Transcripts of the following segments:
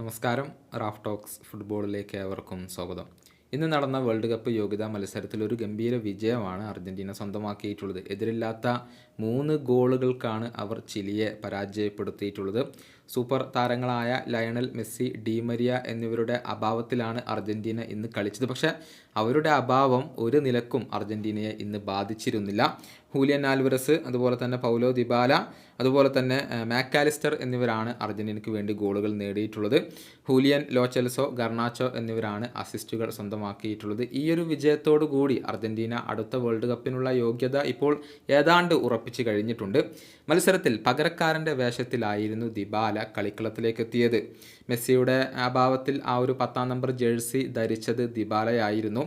നമസ്കാരം. Raf talks ഫുട്ബോളിലേക്ക് ഏവർക്കും സ്വാഗതം. ഇന്ന് നടന്ന വേൾഡ് കപ്പ് യോഗ്യതാ മത്സരത്തിൽ ഒരു ഗംഭീര വിജയമാണ് അർജന്റീന സ്വന്തമാക്കിയിട്ടുള്ളത്. എതിരില്ലാത്ത മൂന്ന് ഗോളുകൾക്കാണ് അവർ ചിലിയെ പരാജയപ്പെടുത്തിയിട്ടുള്ളത്. സൂപ്പർ താരങ്ങളായ ലയണൽ മെസ്സി ഡിമരിയ എന്നിവരുടെ അഭാവത്തിലാണ് അർജന്റീന ഇന്ന് കളിച്ചത്. പക്ഷേ അവരുടെ അഭാവം ഒരു നിലക്കും അർജന്റീനയെ ഇന്ന് ബാധിച്ചിരുന്നില്ല. ഹൂലിയൻ ആൽവറസ് അതുപോലെ തന്നെ പൗലോ ദിബാല അതുപോലെ തന്നെ മാക്കാലിസ്റ്റർ എന്നിവരാണ് അർജന്റീനയ്ക്ക് വേണ്ടി ഗോളുകൾ നേടിയിട്ടുള്ളത്. ഹൂലിയൻ ലോച്ചെൽസോ ഗർണാച്ചോ എന്നിവരാണ് അസിസ്റ്റുകൾ സ്വന്തമാക്കിയിട്ടുള്ളത്. ഈ ഒരു വിജയത്തോടു കൂടി അർജന്റീന അടുത്ത വേൾഡ് കപ്പിനുള്ള യോഗ്യത ഇപ്പോൾ ഏതാണ്ട് ഉറപ്പിച്ചു കഴിഞ്ഞിട്ടുണ്ട്. മത്സരത്തിൽ പകരക്കാരന്റെ വേഷത്തിലായിരുന്നു ദിബാല. കളിക്കളത്തിലേക്ക് എത്തിയത് മെസ്സിയുടെ അഭാവത്തിൽ ആ ഒരു പത്താം നമ്പർ ജേഴ്സി ധരിച്ചത് ദിബാലയായിരുന്നു.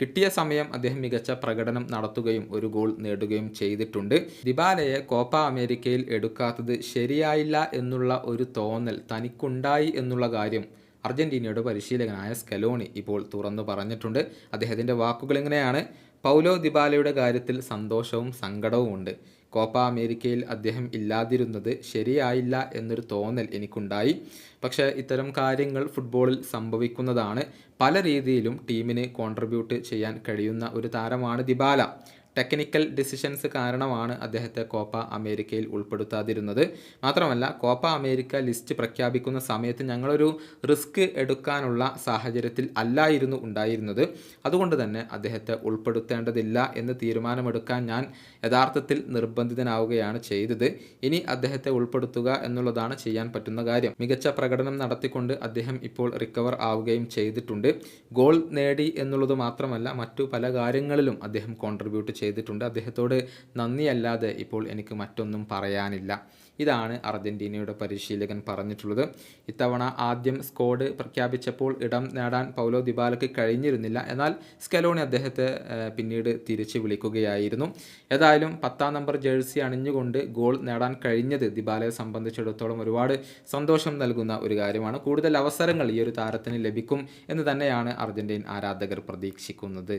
കിട്ടിയ സമയം അദ്ദേഹം മികച്ച പ്രകടനം നടത്തുകയും ഒരു ഗോൾ നേടുകയും ചെയ്തിട്ടുണ്ട്. ദിബാലയെ കോപ്പ അമേരിക്കയിൽ എടുക്കാത്തത് ശരിയായില്ല എന്നുള്ള ഒരു തോന്നൽ തനിക്കുണ്ടായി എന്നുള്ള കാര്യം അർജന്റീനയുടെ പരിശീലകനായ സ്കലോണി ഇപ്പോൾ തുറന്നു പറഞ്ഞിട്ടുണ്ട്. അദ്ദേഹത്തിന്റെ വാക്കുകൾ ഇങ്ങനെയാണ്. പൗലോ ദിബാലയുടെ കാര്യത്തിൽ സന്തോഷവും സങ്കടവും ഉണ്ട്. കോപ്പ അമേരിക്കയിൽ അദ്ദേഹം ഇല്ലാതിരുന്നത് ശരിയായില്ല എന്നൊരു തോന്നൽ എനിക്കുണ്ടായി. പക്ഷേ ഇത്തരം കാര്യങ്ങൾ ഫുട്ബോളിൽ സംഭവിക്കുന്നതാണ്. പല രീതിയിലും ടീമിന് കോൺട്രിബ്യൂട്ട് ചെയ്യാൻ കഴിയുന്ന ഒരു താരമാണ് ദിബാല. ടെക്നിക്കൽ ഡിസിഷൻസ് കാരണമാണ് അദ്ദേഹത്തെ കോപ്പ അമേരിക്കയിൽ ഉൾപ്പെടുത്താതിരുന്നത്. മാത്രമല്ല കോപ്പ അമേരിക്ക ലിസ്റ്റ് പ്രഖ്യാപിക്കുന്ന സമയത്ത് ഞങ്ങളൊരു റിസ്ക് എടുക്കാനുള്ള സാഹചര്യത്തിൽ അല്ലായിരുന്നു ഉണ്ടായിരുന്നത്. അതുകൊണ്ട് തന്നെ അദ്ദേഹത്തെ ഉൾപ്പെടുത്തേണ്ടതില്ല എന്ന് തീരുമാനമെടുക്കാൻ ഞാൻ യഥാർത്ഥത്തിൽ നിർബന്ധിതനാവുകയാണ് ചെയ്തത്. ഇനി അദ്ദേഹത്തെ ഉൾപ്പെടുത്തുക എന്നുള്ളതാണ് ചെയ്യാൻ പറ്റുന്ന കാര്യം. മികച്ച പ്രകടനം നടത്തിക്കൊണ്ട് അദ്ദേഹം ഇപ്പോൾ റിക്കവർ ആവുകയും ചെയ്തിട്ടുണ്ട്. ഗോൾ നേടി എന്നുള്ളത് മാത്രമല്ല മറ്റു പല കാര്യങ്ങളിലും അദ്ദേഹം കോൺട്രിബ്യൂട്ട് ചെയ്തിട്ടുണ്ട്. അദ്ദേഹത്തോട് നന്ദിയല്ലാതെ ഇപ്പോൾ എനിക്ക് മറ്റൊന്നും പറയാനില്ല. ഇതാണ് അർജന്റീനയുടെ പരിശീലകൻ പറഞ്ഞിട്ടുള്ളത്. ഇത്തവണ ആദ്യം സ്ക്വാഡ് പ്രഖ്യാപിച്ചപ്പോൾ ഇടം നേടാൻ പൗലോ ദിബാലയ്ക്ക് കഴിഞ്ഞിരുന്നില്ല. എന്നാൽ സ്കലോണി അദ്ദേഹത്തെ പിന്നീട് തിരിച്ചു വിളിക്കുകയായിരുന്നു. ഏതായാലും പത്താം നമ്പർ ജേഴ്സി അണിഞ്ഞുകൊണ്ട് ഗോൾ നേടാൻ കഴിഞ്ഞത് ദിബാലയെ സംബന്ധിച്ചിടത്തോളം ഒരുപാട് സന്തോഷം നൽകുന്ന ഒരു കാര്യമാണ്. കൂടുതൽ അവസരങ്ങൾ ഈ ഒരു താരത്തിന് ലഭിക്കും എന്ന് തന്നെയാണ് അർജന്റീൻ ആരാധകർ പ്രതീക്ഷിക്കുന്നത്.